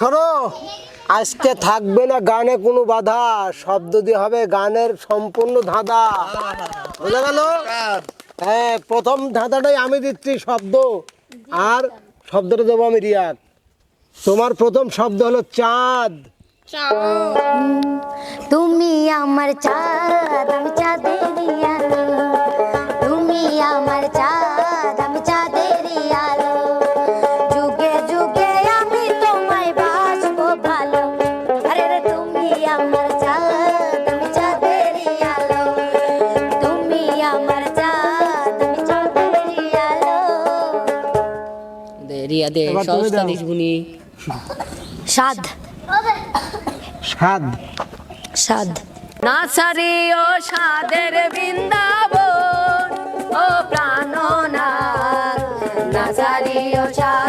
শোনো আজকে থাকবে না গানে কোনো বাধা শব্দ দিয়ে হবে গানের সম্পূর্ণ ধাঁধা। বোঝা গেল? হ্যাঁ প্রথম ধাঁধাটাই আমি দিচ্ছি শব্দ আর শব্দটা দেবো আমি রিয়াক তোমার প্রথম শব্দ হলো চাঁদ। তুমি আমার চাঁদ আমি দে সস্তা। দিস বুনি সাদ সাদ সাদ নাসারি ও সাদের বৃন্দাবন ও প্রাণনাথ। নাসারি ও সাদের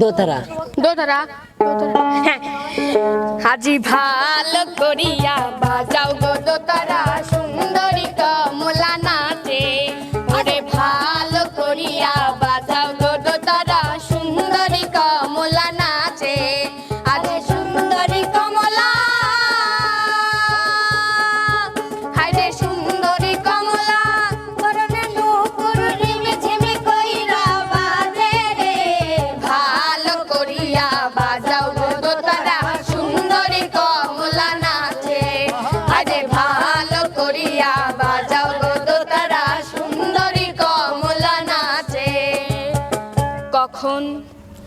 দোতারা। দোতারা। হ্যাঁ। আজি ভালো করিয়া বাজাও গো দোতারা।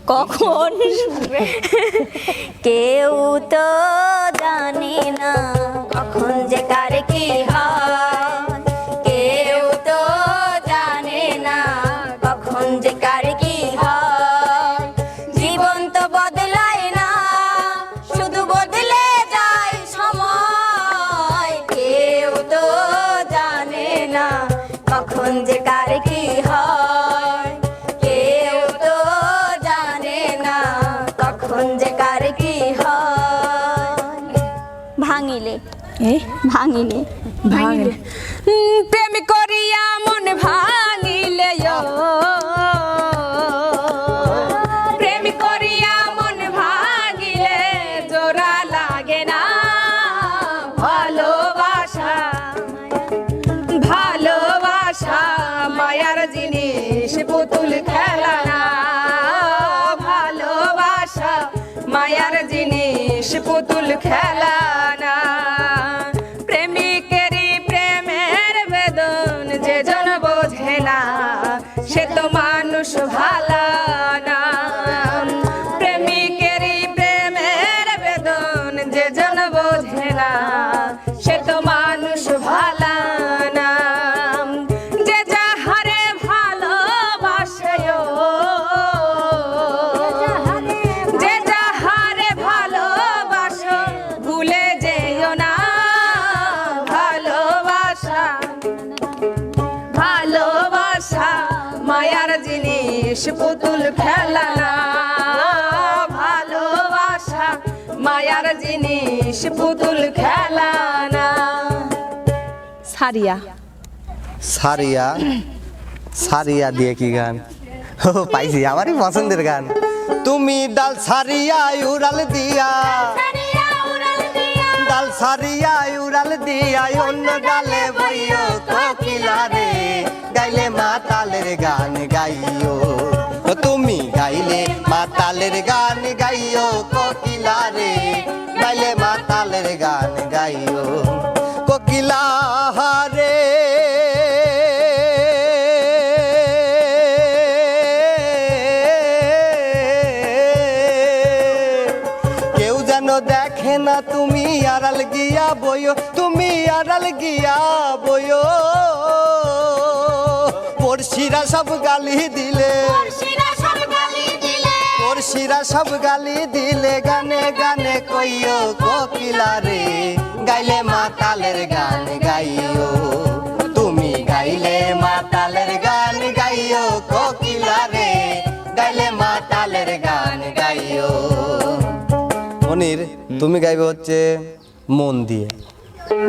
কখন কেউ তো জানে না কখন ভাঙিলে। ভাঙিলে। ভাঙিলে প্রেম করিয়া মন ভাঙিলে। প্রেম করিয়া মন ভাঙিলে জোড়া লাগে না। ভালোবাসা ভালোবাসা মায়ার জিনিস পুতুল খেলা না। ভালোবাসা মায়ার জিনিস পুতুল খেলা জিনিস পুতুল খেলা না। সারিয়া। সারিয়া? সারিয়া দিয়ে কি গান? ও পাইছি আমারই পছন্দের গান। তুমি ডাল সারিয়া উড়াল দিয়া। ডাল সারিয়া উড়াল দিয়া অন্য ডালে বইও কোকিলা রে গাইলে মাতালের গান গাইও। দিলাহারে কেউ যেন দেখে না তুমি আড়াল গিয়া বইও তুমি আড়াল গিয়া বইও। পড়শিরা সব গালি দিলে। পড়শিরা সব গালি দিলে গানে গানে কইও কপিলা রে গাইলে মাতালের গান গাইও। তুমি গাইলে মাতালের গান গাইও কোকিলা রে গাইলে মাতালের গান গাইও। মনির, তুমি গাইবে হচ্ছে মন দিয়ে।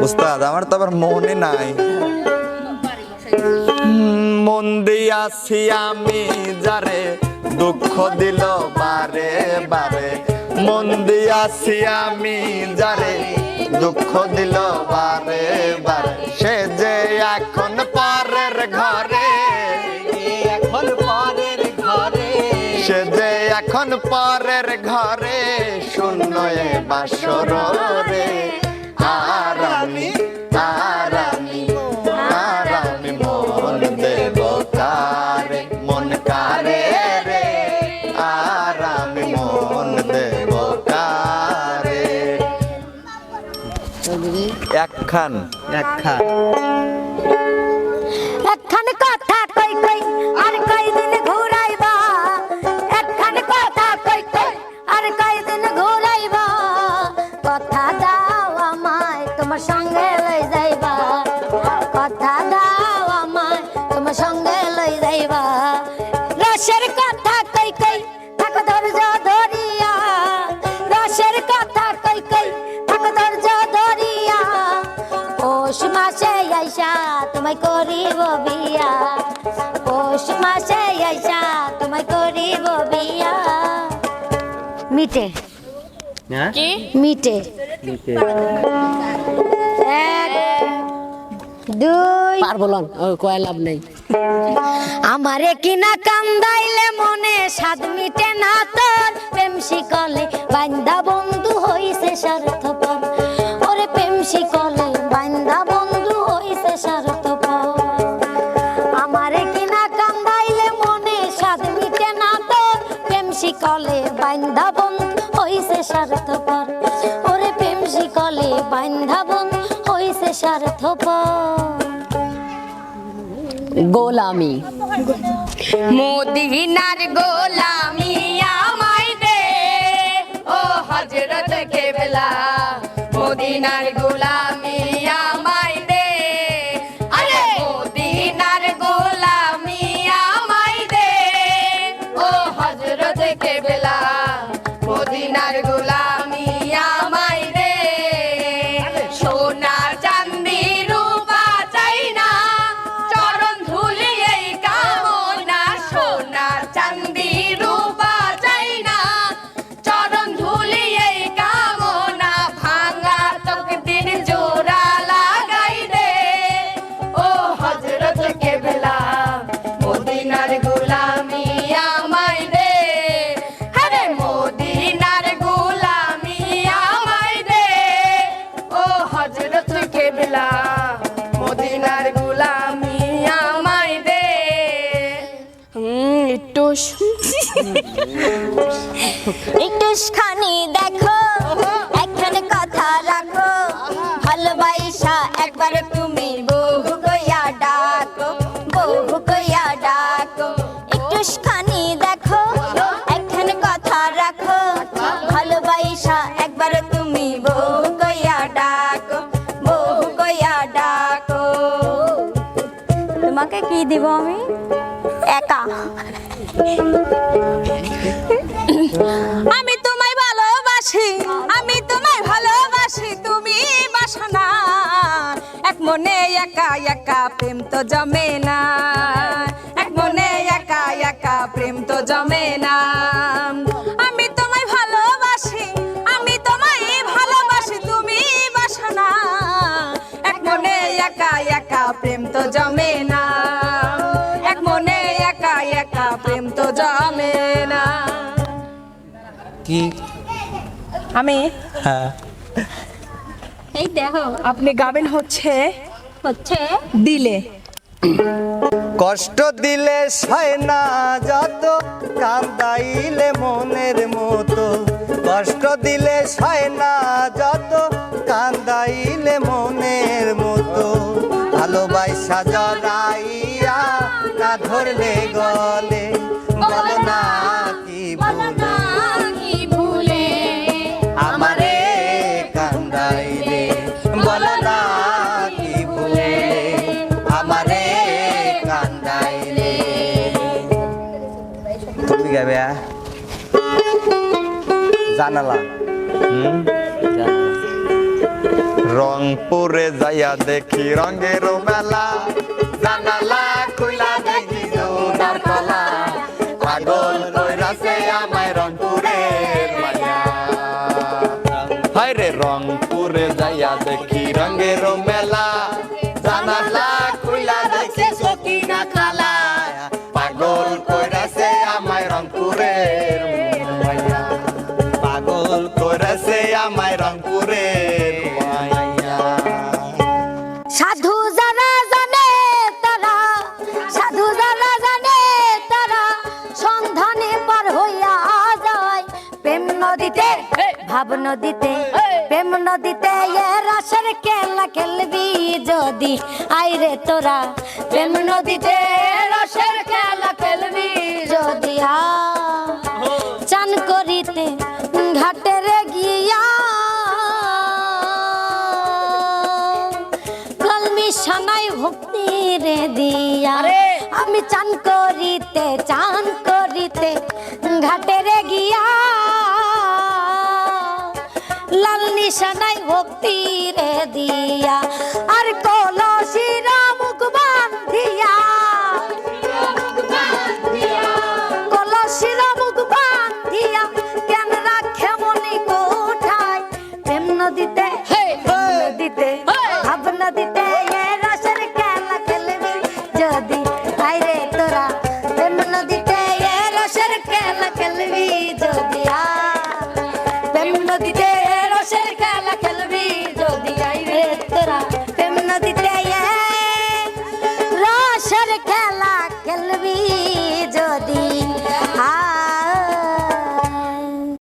উস্তাদ, আমার তো আবার মনে নাই। মন দিয়াছি আমি, যারে দুঃখ দিল বারে বারে। মন দিয়াছি আমি, যারে দুঃখ দিল বারে বারে। সে যে এখন পরের ঘরে এখন পরের ঘরে। সে যে এখন পরের ঘরে শূন্য বাসর রে। আর একখান। একখান। একখান কথা কই কই আর কয়দিন ঘুরাইবা? একখান কথা কই কই আর কয়দিন ঘুরাইবা? কথা দাও আমায় তোমার সঙ্গে লই যাইবা। কথা তোমায় করিব বিয়া। পৌষ মাসে আইসা তোমায় করিব বিয়া। মিটে। হ্যাঁ? মিটে। এক দুই। পারব কয় লাভ নেই। আমারে কিনা কান্দাইলে মনে স্বাদ মিটে না তোর। প্রেম শিকলে বান্দা বন্ধু হইছে স্বার্থপর। ওরে প্রেম শিকলে বান্দা বন্ধু হইছে স্বার্থপর শিকলে বান্দা বন্ধু হইছে সার্থপ গোলামি। মদিনার গোলামি আমায় দে। ও হজরত কেবলা, মদিনার গোলামি কেবলা মদিনার গোলামি আমায় দে। একটু একটু খানি দেখো, একখানে কথা রাখো। ভালোবাসা একবার তুমি বহু কইয়া ডাকো বহু কইয়া ডাকো। একটু খানি দেখো, একখানে কথা রাখো। ভালোবাসা কি দিব আমি? একা। আমি তোমায় ভালোবাসি, আমি তোমায় ভালোবাসি, তুমি বাসো না। এক মনে একা একা প্রেম তো জমে না। এক মনে একা একা প্রেম তো জমে না। আমি তোমায় ভালোবাসি, আমি তোমায় ভালোবাসি, তুমি বাসো না। এক মনে একা একা প্রেম তো জমে না। না। কি? আমি? হ্যাঁ। এই দেখো আপনি গাবেন হচ্ছে হচ্ছে দিলে। কষ্ট দিলে সয় না যত কান্দাইলে মনের মতো। কষ্ট দিলে সয় না যত কান্দাইলে মনের মতো। ভালোবাসা জড়াইয়া না ধরলে গলে জানালা। রংপুরে যাইয়া দেখি রঙের মেলা। জানালা খুলা দেখি যৌদার কলা। পাগল কইরাছে আমায় রংপুরে হায় রে রংপুরে যাইয়া দেখি রঙের মেলা রাসের খেলা খেলবি যদি? আইরে তোরা প্রেম নদীতে রসের খেলা খেলবি যদি? আ চান করিতে ঘাটের গিয়া। কলমি সানাই ভক্তি রে দিয়া। আমি চান করিতে চান করিতে ঘাটে রে গিয়া। লাল নিশানাই ভক্তি রে দিয়া। আর কলসিরা